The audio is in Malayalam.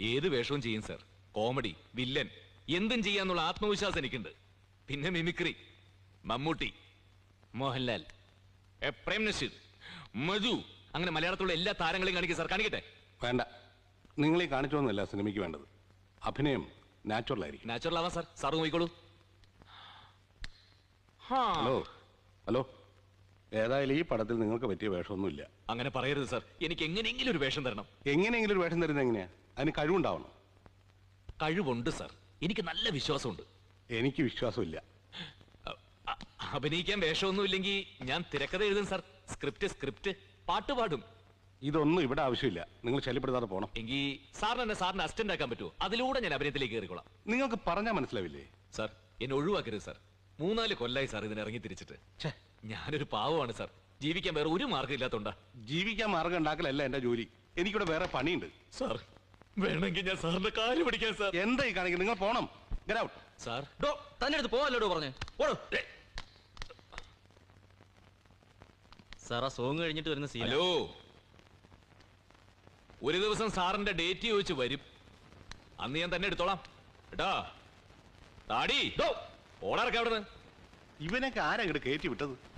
ഏത് വേഷവും ചെയ്യും സർ. കോമഡി വില്ലൻ എന്തും ചെയ്യാന്നുള്ള ആത്മവിശ്വാസം എനിക്കുണ്ട്. പിന്നെ മിമിക്രി. മമ്മൂട്ടി. മോഹൻലാൽ. പ്രേം നസീർ. മധു. അങ്ങനെ മലയാളത്തിലുള്ള എല്ലാ താരങ്ങളെയും കാണിക്കും സാർ. കാണിക്കട്ടെ? വേണ്ട. നിങ്ങളെ കാണിച്ചോന്നല്ല സിനിമയ്ക്ക് വേണ്ടത്. അഭിനയം നാച്ചുറൽ ആയിരിക്കും. നാച്ചുറൽ ആവാം സാർ. സാർ നോക്കിക്കോളൂ ഹലോ. ഹലോ. ഏതായാലും ഈ പടത്തിൽ നിങ്ങൾക്ക് പറ്റിയ വേഷമൊന്നുമില്ല. അങ്ങനെ പറയരുത് സാർ. എനിക്ക് എങ്ങനെയെങ്കിലും ഒരു വേഷം തരണം. എങ്ങനെയെങ്കിലും ഒരു വേഷം തരുന്നത് എങ്ങനെയാ? അതിന് കഴിവുണ്ടാവണം. കഴിവുണ്ട് സർ. എനിക്ക് നല്ല വിശ്വാസമുണ്ട്. എനിക്ക് വിശ്വാസമില്ല. അ- അഭിനയിക്കാൻ വേഷമൊന്നും ഇല്ലെങ്കിൽ ഞാൻ തിരക്കഥ എഴുതും സർ. സ്ക്രിപ്റ്റ് സ്ക്രിപ്റ്റ് പാട്ട് പാടും. ഇതൊന്നും ഇവിടെ ആവശ്യമില്ല. നിങ്ങൾ ശല്യപ്പെടുത്താതെ പോണം. എങ്കിൽ സാറിന് എന്നെ സാറിന് അസിസ്റ്റന്റ് ആക്കാൻ പറ്റുമോ? അതിലൂടെ ഞാൻ അഭിനയത്തിലേക്ക് കയറിക്കോളാം. നിങ്ങൾക്ക് പറഞ്ഞാൽ മനസ്സിലാവില്ലേ? സർ എന്നെ ഒഴിവാക്കരുത് സാർ. മൂന്നാൽ കൊല്ലായി സാർ ഇതിന് ഇറങ്ങി തിരിച്ചിട്ട്. ഛേ, ഞാനൊരു പാവമാണ് സർ. ജീവിക്കാൻ വേറെ ഒരു മാർഗം ഇല്ലാത്തോണ്ടാ ജീവിക്കാൻ മാർഗം ഉണ്ടാക്കലല്ല എന്റെ ജോലി. എനിക്കിവിടെ വേറെ പണിയുണ്ട്. സാർ വേണമെങ്കിൽ ഞാൻ സാറിന്റെ കാൽ പിടിക്കാൻ സാർ. എന്താ ഈ കാണിക്കുന്നത്? നിങ്ങൾ പോണം. Get out. സാർ. ഡോ തന്നെ അടുത്ത് പോവല്ലോടോ പറഞ്ഞു? ഓടോ. സാർ ആ സോങ് കഴിഞ്ഞിട്ട് വരുന്ന സീൻ ഹലോ. ഒരു ദിവസം സാറിന്റെ ഡേറ്റ് ചോദിച്ച് വരും. അന്ന് ഞാൻ തന്നെ എടുത്തോളാം. കേട്ടാ താടി. ഓടാറൊക്കെ അവിടെ ഇവനൊക്കെ ആരാ ഇങ്ങോട്ട് കയറ്റി വിട്ടത്?